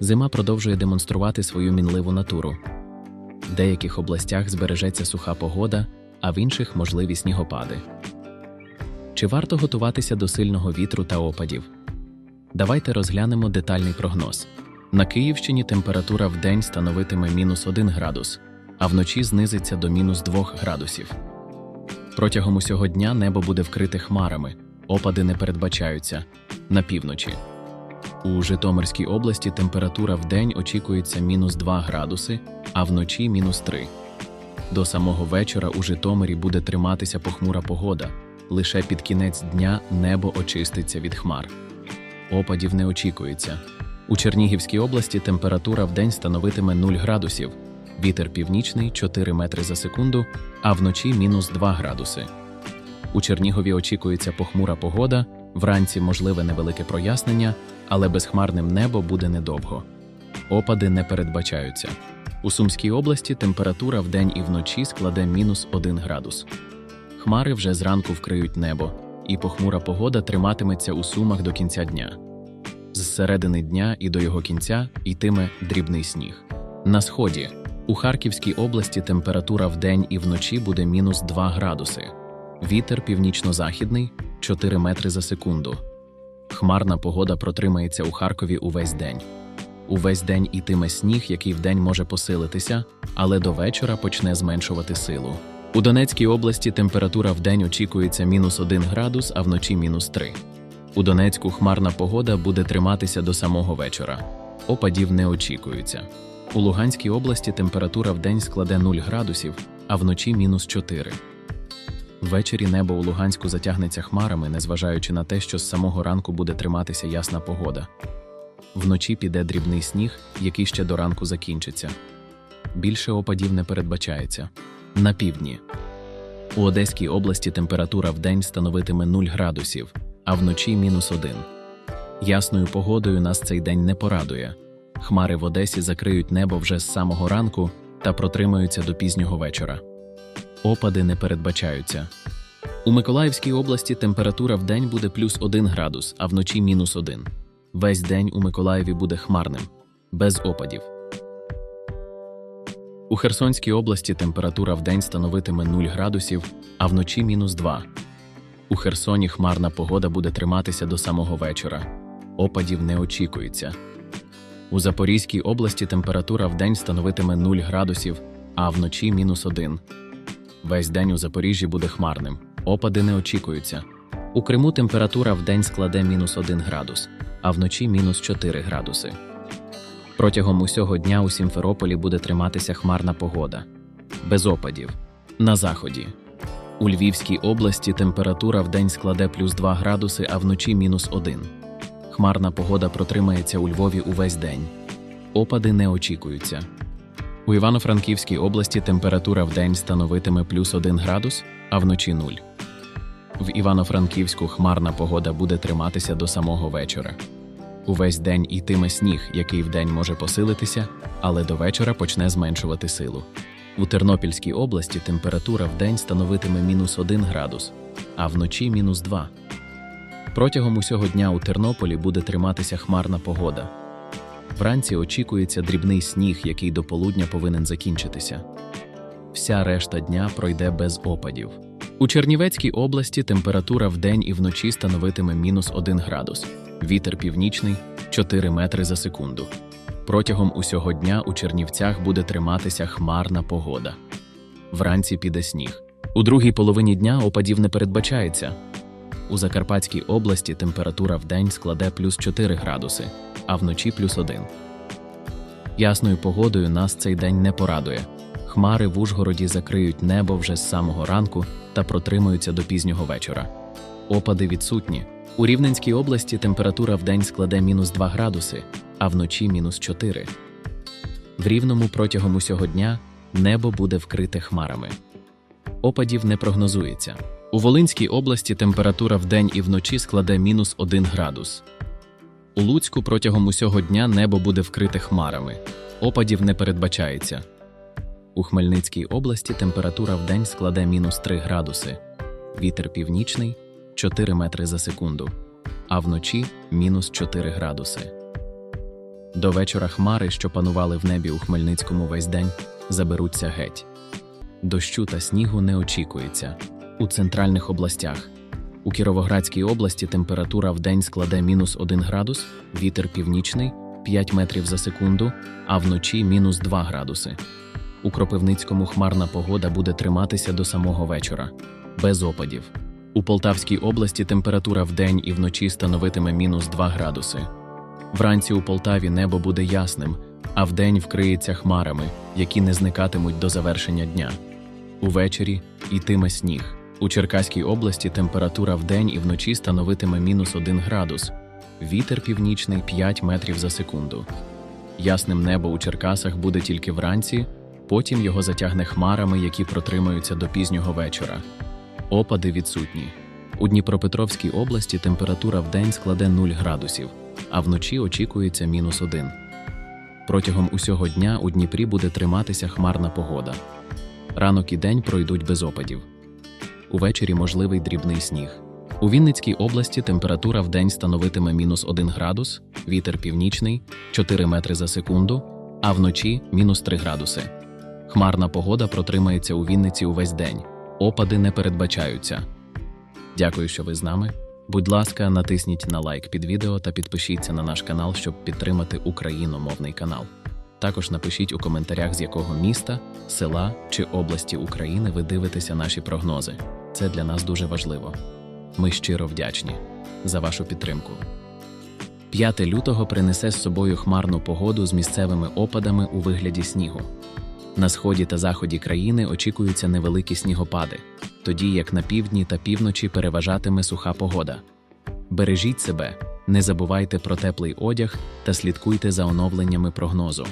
зима продовжує демонструвати свою мінливу натуру. В деяких областях збережеться суха погода, а в інших можливі снігопади. Чи варто готуватися до сильного вітру та опадів? Давайте розглянемо детальний прогноз. На Київщині температура в день становитиме мінус 1 градус, а вночі знизиться до мінус 2 градусів. Протягом усього дня небо буде вкрите хмарами, опади не передбачаються на півночі. У Житомирській області температура в день очікується мінус 2 градуси, а вночі мінус 3. До самого вечора у Житомирі буде триматися похмура погода. Лише під кінець дня небо очиститься від хмар. Опадів не очікується. У Чернігівській області температура в день становитиме 0 градусів, вітер північний 4 метри за секунду, а вночі мінус 2 градуси. У Чернігові очікується похмура погода, вранці можливе невелике прояснення, але безхмарним небо буде недовго. Опади не передбачаються. У Сумській області температура вдень і вночі складе мінус 1 градус. Хмари вже зранку вкриють небо, і похмура погода триматиметься у сумах до кінця дня. З середини дня і до його кінця йтиме дрібний сніг. На сході у Харківській області температура вдень і вночі буде мінус 2 градуси. Вітер північно-західний 4 метри за секунду. Хмарна погода протримається у Харкові увесь день. Увесь день ітиме сніг, який вдень може посилитися, але до вечора почне зменшувати силу. У Донецькій області температура вдень очікується мінус 1 градус, а вночі мінус 3. У Донецьку хмарна погода буде триматися до самого вечора. Опадів не очікується. У Луганській області температура вдень складе 0 градусів, а вночі мінус 4. Ввечері небо у Луганську затягнеться хмарами, незважаючи на те, що з самого ранку буде триматися ясна погода. Вночі піде дрібний сніг, який ще до ранку закінчиться. Більше опадів не передбачається. На півдні. У Одеській області температура вдень становитиме 0 градусів, а вночі мінус 1. Ясною погодою нас цей день не порадує. Хмари в Одесі закриють небо вже з самого ранку та протримаються до пізнього вечора. Опади не передбачаються. У Миколаївській області температура в день буде плюс 1 градус, а вночі мінус 1. Весь день у Миколаєві буде хмарним, без опадів. У Херсонській області температура в день становитиме 0 градусів, а вночі мінус 2. У Херсоні хмарна погода буде триматися до самого вечора. Опадів не очікується. У Запорізькій області температура в день становитиме 0 градусів, а вночі мінус 1. Весь день у Запоріжжі буде хмарним. Опади не очікуються. У Криму температура в день складе мінус 1 градус, а вночі мінус 4 градуси. Протягом усього дня у Сімферополі буде триматися хмарна погода. Без опадів. На заході. У Львівській області температура в день складе плюс 2 градуси, а вночі мінус 1. Хмарна погода протримається у Львові увесь день. Опади не очікуються. У Івано-Франківській області температура в день становитиме плюс 1 градус, а вночі 0. В Івано-Франківську хмарна погода буде триматися до самого вечора. Увесь день йтиме сніг, який вдень може посилитися, але до вечора почне зменшувати силу. У Тернопільській області температура вдень становитиме мінус 1 градус, а вночі мінус 2. Протягом усього дня у Тернополі буде триматися хмарна погода. Вранці очікується дрібний сніг, який до полудня повинен закінчитися. Вся решта дня пройде без опадів. У Чернівецькій області температура вдень і вночі становитиме мінус 1 градус, вітер північний 4 метри за секунду. Протягом усього дня у Чернівцях буде триматися хмарна погода. Вранці піде сніг. У другій половині дня опадів не передбачається. У Закарпатській області температура вдень складе плюс 4 градуси, а вночі плюс 1. Ясною погодою нас цей день не порадує. Хмари в Ужгороді закриють небо вже з самого ранку та протримаються до пізнього вечора. Опади відсутні. У Рівненській області температура вдень складе мінус 2 градуси, а вночі мінус 4. В Рівному протягом усього дня небо буде вкрите хмарами. Опадів не прогнозується. У Волинській області температура вдень і вночі складе мінус 1 градус. У Луцьку протягом усього дня небо буде вкрите хмарами. Опадів не передбачається. У Хмельницькій області температура вдень складе мінус 3 градуси, вітер північний 4 метри за секунду, а вночі мінус 4 градуси. До вечора хмари, що панували в небі у Хмельницькому весь день, заберуться геть. Дощу та снігу не очікується. У центральних областях. У Кіровоградській області температура в день складе мінус 1 градус, вітер північний 5 метрів за секунду, а вночі мінус 2 градуси. У Кропивницькому хмарна погода буде триматися до самого вечора, без опадів. У Полтавській області температура в день і вночі становитиме мінус 2 градуси. Вранці у Полтаві небо буде ясним, а вдень вкриється хмарами, які не зникатимуть до завершення дня. Увечері йтиме сніг. У Черкаській області температура вдень і вночі становитиме мінус 1 градус, вітер північний 5 метрів за секунду. Ясним небо у Черкасах буде тільки вранці, потім його затягне хмарами, які протримаються до пізнього вечора. Опади відсутні. У Дніпропетровській області температура вдень складе 0 градусів, а вночі очікується мінус 1. Протягом усього дня у Дніпрі буде триматися хмарна погода. Ранок і день пройдуть без опадів. Увечері можливий дрібний сніг. У Вінницькій області температура вдень становитиме мінус 1 градус, вітер північний 4 метри за секунду, а вночі мінус 3 градуси. Хмарна погода протримається у Вінниці увесь день. Опади не передбачаються. Дякую, що ви з нами. Будь ласка, натисніть на лайк під відео та підпишіться на наш канал, щоб підтримати україномовний канал. Також напишіть у коментарях, з якого міста, села чи області України ви дивитеся наші прогнози. Це для нас дуже важливо. Ми щиро вдячні за вашу підтримку. 5 лютого принесе з собою хмарну погоду з місцевими опадами у вигляді снігу. На сході та заході країни очікуються невеликі снігопади, тоді як на півдні та півночі переважатиме суха погода. Бережіть себе, не забувайте про теплий одяг та слідкуйте за оновленнями прогнозу.